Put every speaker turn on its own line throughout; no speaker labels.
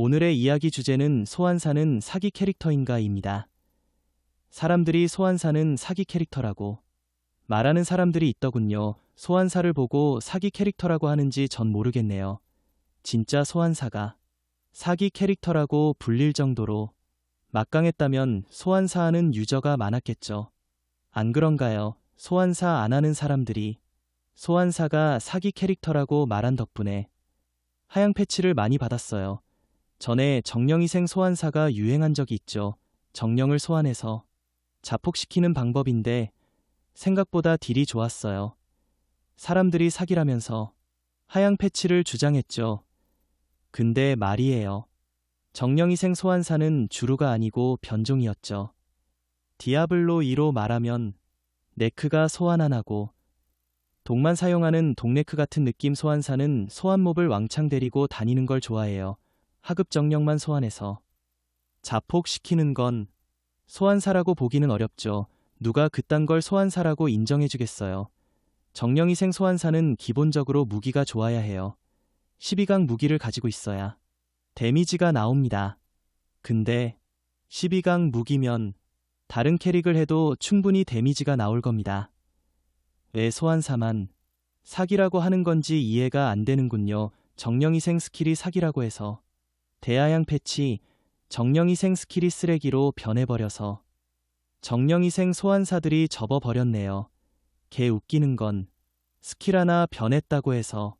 오늘의 이야기 주제는 소환사는 사기 캐릭터인가입니다. 사람들이 소환사는 사기 캐릭터라고 말하는 사람들이 있더군요. 소환사를 보고 사기 캐릭터라고 하는지 전 모르겠네요. 진짜 소환사가 사기 캐릭터라고 불릴 정도로 막강했다면 소환사 하는 유저가 많았겠죠. 안 그런가요? 소환사 안 하는 사람들이 소환사가 사기 캐릭터라고 말한 덕분에 하향 패치를 많이 받았어요. 전에 정령이생 소환사가 유행한 적이 있죠. 정령을 소환해서 자폭시키는 방법인데 생각보다 딜이 좋았어요. 사람들이 사기라면서 하향 패치를 주장했죠. 근데 말이에요. 정령이생 소환사는 주루가 아니고 변종이었죠. 디아블로 2로 말하면 네크가 소환 안 하고 독만 사용하는 동네크 같은 느낌 소환사는 소환몹을 왕창 데리고 다니는 걸 좋아해요. 하급 정령만 소환해서 자폭시키는 건 소환사라고 보기는 어렵죠. 누가 그딴 걸 소환사라고 인정해주겠어요. 정령이생 소환사는 기본적으로 무기가 좋아야 해요. 12강 무기를 가지고 있어야 데미지가 나옵니다. 근데 12강 무기면 다른 캐릭을 해도 충분히 데미지가 나올 겁니다. 왜 소환사만 사기라고 하는 건지 이해가 안 되는군요. 정령이생 스킬이 사기라고 해서 대하양 패치 정령이생 스킬이 쓰레기로 변해버려서 정령이생 소환사들이 접어버렸네요. 개 웃기는 건 스킬 하나 변했다고 해서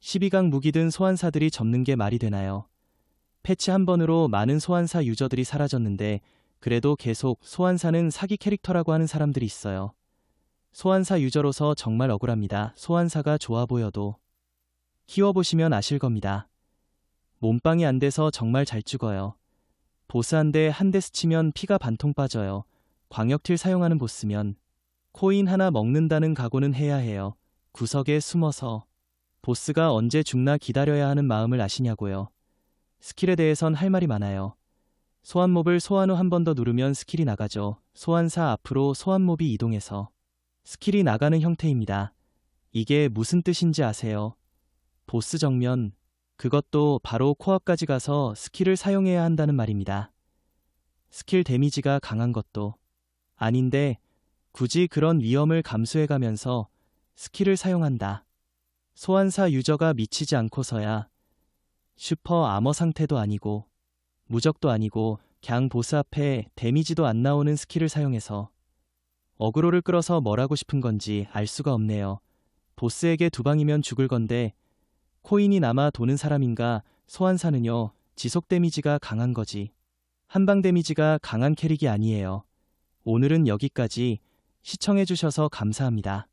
12강 무기든 소환사들이 접는 게 말이 되나요? 패치 한 번으로 많은 소환사 유저들이 사라졌는데 그래도 계속 소환사는 사기 캐릭터라고 하는 사람들이 있어요. 소환사 유저로서 정말 억울합니다. 소환사가 좋아 보여도 키워보시면 아실 겁니다. 몸빵이 안 돼서 정말 잘 죽어요. 보스 한 대 한 대 스치면 피가 반통 빠져요. 광역틸 사용하는 보스면 코인 하나 먹는다는 각오는 해야 해요. 구석에 숨어서 보스가 언제 죽나 기다려야 하는 마음을 아시냐고요. 스킬에 대해선 할 말이 많아요. 소환몹을 소환 후 한 번 더 누르면 스킬이 나가죠. 소환사 앞으로 소환몹이 이동해서 스킬이 나가는 형태입니다. 이게 무슨 뜻인지 아세요? 보스 정면, 그것도 바로 코앞까지 가서 스킬을 사용해야 한다는 말입니다. 스킬 데미지가 강한 것도 아닌데 굳이 그런 위험을 감수해가면서 스킬을 사용한다. 소환사 유저가 미치지 않고서야 슈퍼 아머 상태도 아니고 무적도 아니고 갱 보스 앞에 데미지도 안 나오는 스킬을 사용해서 어그로를 끌어서 뭘 하고 싶은 건지 알 수가 없네요. 보스에게 두 방이면 죽을 건데 코인이 남아 도는 사람인가 소환사는요 지속 데미지가 강한 거지 한방 데미지가 강한 캐릭이 아니에요. 오늘은 여기까지 시청해주셔서 감사합니다.